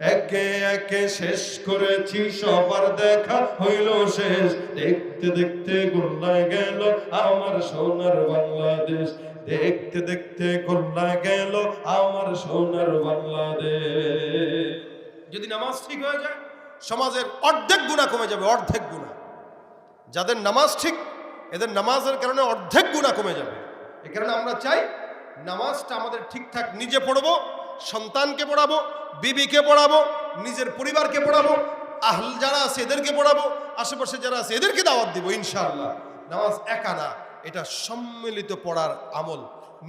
একে একে শেষ করেছি, সবার দেখা হইল শেষ। দেখতে দেখতে গোল্লায় গেল আমার সোনার বাংলাদেশ। দেখতে দেখতে গোল্লায় গেল আমার সোনার বাংলাদেশ। যদি নামাজ ঠিক হয়ে যায়, সমাজের অর্ধেক গুণা কমে যাবে, অর্ধেক গুণা। যাদের নামাজ ঠিক, এদের নামাজের কারণে অর্ধেক গুণা কমে যাবে। এ কারণে আমরা চাই, নামাজটা আমাদের ঠিকঠাক নিজে পড়ব সন্তানকে পড়াবো, বিবিকে পড়াবো, নিজের পরিবারকে পড়াবো, আহল যারা আছে এদেরকে পড়াবো, আশেপাশে যারা আছে এদেরকে দাওয়াত দিব ইনশাআল্লাহ। নামাজ একা না, এটা সম্মিলিত পড়ার আমল।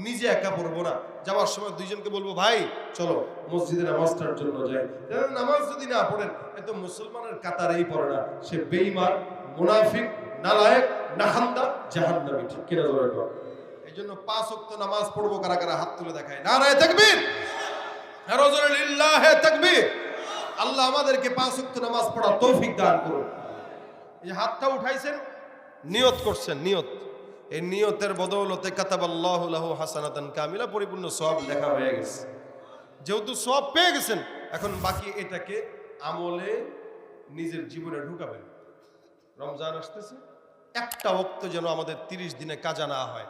নিজে একা পড়ব না। যাওয়ার সময় দুইজনকে বলব, ভাই, চলো মসজিদে নামাজটার জন্য যাই। নামাজ যদি না পড়েন, এ তো মুসলমানের কাতারেই পড়ে না। সে বেঈমান, মুনাফিক, নালায়েক, নাহান্দা, জাহান্নামী, ঠিক কিনা কর এই জন্য পাঁচ ওয়াক্ত নামাজ পড়ব, কারা কারা হাত তুলে দেখায়। না রায় রজরে তাকবীর আল্লাহ আমাদেরকে পাঁচ ওয়াক্ত নামাজ পড়ার তৌফিক দান করুন। এই হাতটা উঠাইছেন, নিয়ত করছেন, নিয়ত। এই নিয়তের বদৌলতে কাতাবাল্লাহু লাহু হাসানাতান কামিলা, পরিপূর্ণ সব লেখা হয়ে গেছে। যেহেতু সব পেয়ে গেছেন, এখন বাকি এটাকে আমলে নিজের জীবনে ঢুকাবেন। রমজান আসতেছে, একটা ওক্ত যেন আমাদের তিরিশ দিনে কাজা না হয়।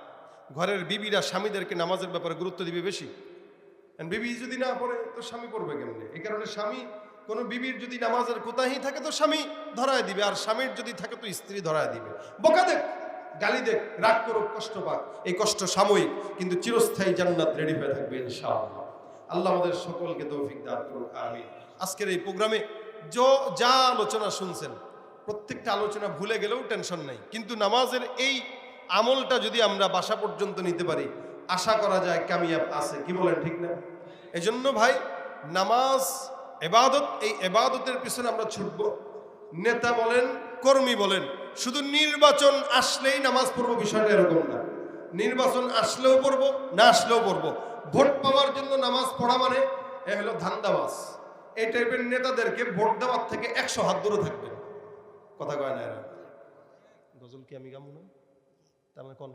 ঘরের বিবিরা স্বামীদেরকে নামাজের ব্যাপারে গুরুত্ব দিবে বেশি। বিবি যদি না পড়ে, তো স্বামী পড়বে কেমনে? এই কারণে স্বামী, কোনো বিবির যদি নামাজের কোথাহি থাকে, তো স্বামী ধরায় দিবে। আর স্বামীর যদি থাকে, তো স্ত্রী ধরায় দিবে। বোকা দেখ, গালি দেখ, রাগ করুক, কষ্ট পাক। এই কষ্ট সাময়িক, কিন্তু চিরস্থায়ী জান্নাত রেডি হয়ে থাকবে ইনশাআল্লাহ। আল্লাহ আমাদের সকলকে তৌফিক দান করুন আমি আজকের এই প্রোগ্রামে যা আলোচনা শুনছেন, প্রত্যেকটা আলোচনা ভুলে গেলেও টেনশন নাই। কিন্তু নামাজের এই আমলটা যদি আমরা বাসা পর্যন্ত নিতে পারি আশা করা যায় কামিয়াব আছে, কি বলেন ঠিক না? এজন্য ভাই, নামাজ, এবাদত, এই এবাদতের পিছনে আমরা ছুটব। নেতা বলেন, কর্মী বলেন, শুধু নির্বাচন আসলেই নামাজ পড়ব বিষয়টা এরকম না। নির্বাচন আসলেও পড়ব, না আসলেও পড়ব। ভোট পাওয়ার জন্য নামাজ পড়া মানে এ হলো ধান্দাবাজ। এই টাইপের নেতাদেরকে ভোট দেওয়ার থেকে একশো হাত দূরে থাকবে কথা কয় না এরা? গজল কি আমি গামু না? তার মানে কোন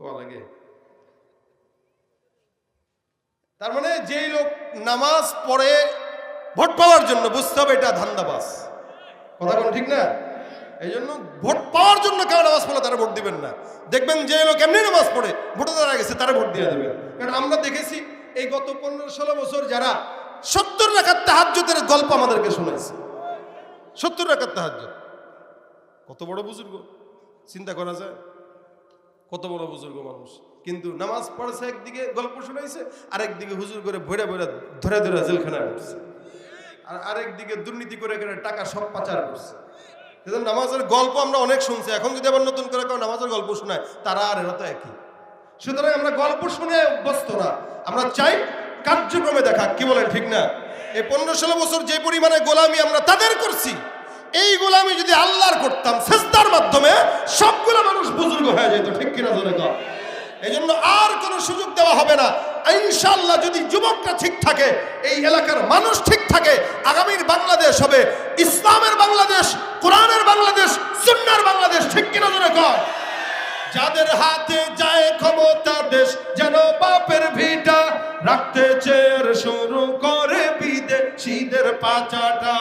কোয়া লাগে? তার মানে যেই লোক নামাজ পড়ে, ভোট পাওয়ার জন্য, বুঝতে হবে এটা ধান্দাবাজ। কথা কোন ঠিক না? এই জন্য ভোট পাওয়ার জন্য কেউ নামাজ পড়লে তারা ভোট দিবেন না। দেখবেন যে লোক এমনি নামাজ পড়ে, ভোটে দাঁড়া গেছে, তারা ভোট দিয়ে দেবেন কারণ আমরা দেখেছি এই গত পনেরো ষোলো বছর যারা সত্তর রাখার তাহাজ্যতের গল্প আমাদেরকে শুনেছে সত্তর রাখার তাহাজ্য কত বড় বুজুর্গ, চিন্তা করা যায়? কত বড় বুজুর্গ মানুষ। কিন্তু নামাজ পড়েছে একদিকে, গল্প শোনাইছে, আরেকদিকে হুজুর করে ভরে ভরে ধরে ধরে জেলখানায় উঠছে আর আরেকদিকে দুর্নীতি করে করে টাকা সব পাচার করছে। নামাজের গল্প আমরা অনেক শুনছি, এখন যদি আবার নতুন করে কেউ নামাজের গল্প শোনায়, তারা আর এরা তো একই। সুতরাং আমরা গল্প শুনে অভ্যস্ত না, আমরা চাই কার্যক্রমে দেখা, কি বলেন ঠিক না? এই পনেরো ষোলো বছর যে পরিমাণে গোলামি আমরা তাদের করছি এই গোলামি যদি আল্লাহর করতাম সেস্তার মাধ্যমে সবগুলো মানুষ বুজুর্গ হয়ে যেত, ঠিক কিনা ধরে কর এই জন্য আর কোনো সুযোগ দেওয়া হবে না। ইনশাল্লাহ যদি যুবকরা ঠিক থাকে, এই এলাকার মানুষ ঠিক থাকে, আগামীর বাংলাদেশ হবে। ইসলামের বাংলাদেশ, কোরআনের বাংলাদেশ সুন্নার বাংলাদেশ, ঠিক কিনা ধরে কর যাদের হাতে যায় ক্ষমতা দেশ, যেন বাপের ভিটা রাখতে চের, শুরু করে বিদেশিদের পাচাটা।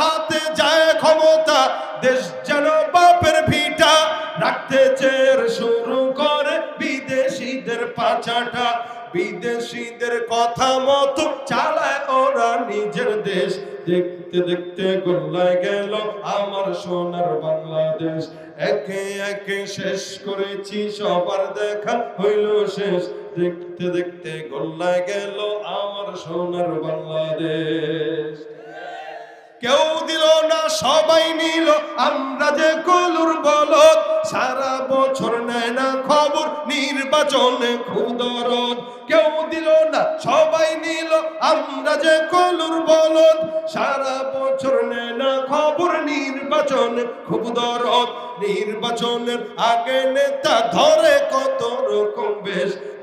হাতে যায় ক্ষমতা, দেশ যেন বাপের ভিটা। রাখতে চের শুরু করে বিদেশিদের পাচাটা বিদেশিদের কথা মতো চালায় ওরা নিজের দেশ। দেখতে দেখতে গোল্লায় গেল আমার সোনার বাংলাদেশ। একে একে শেষ করেছি, সবার দেখা হইল শেষ। দেখতে দেখতে গোল্লায় গেল আমার সোনার বাংলাদেশ। কেউ দিল না, সবাই নিল। আমরা যে কলুর বলদ, সারা বছর নেয় না খবর, নির্বাচনে খুদরদ কেউ দিল না, সবাই নিল, আমরা যে কলুর বলদ, সারা বছর নেয় না খবর, নির্বাচনে খুব দরদ নির্বাচনের আগে নেতা ধরে কত রকম বেশ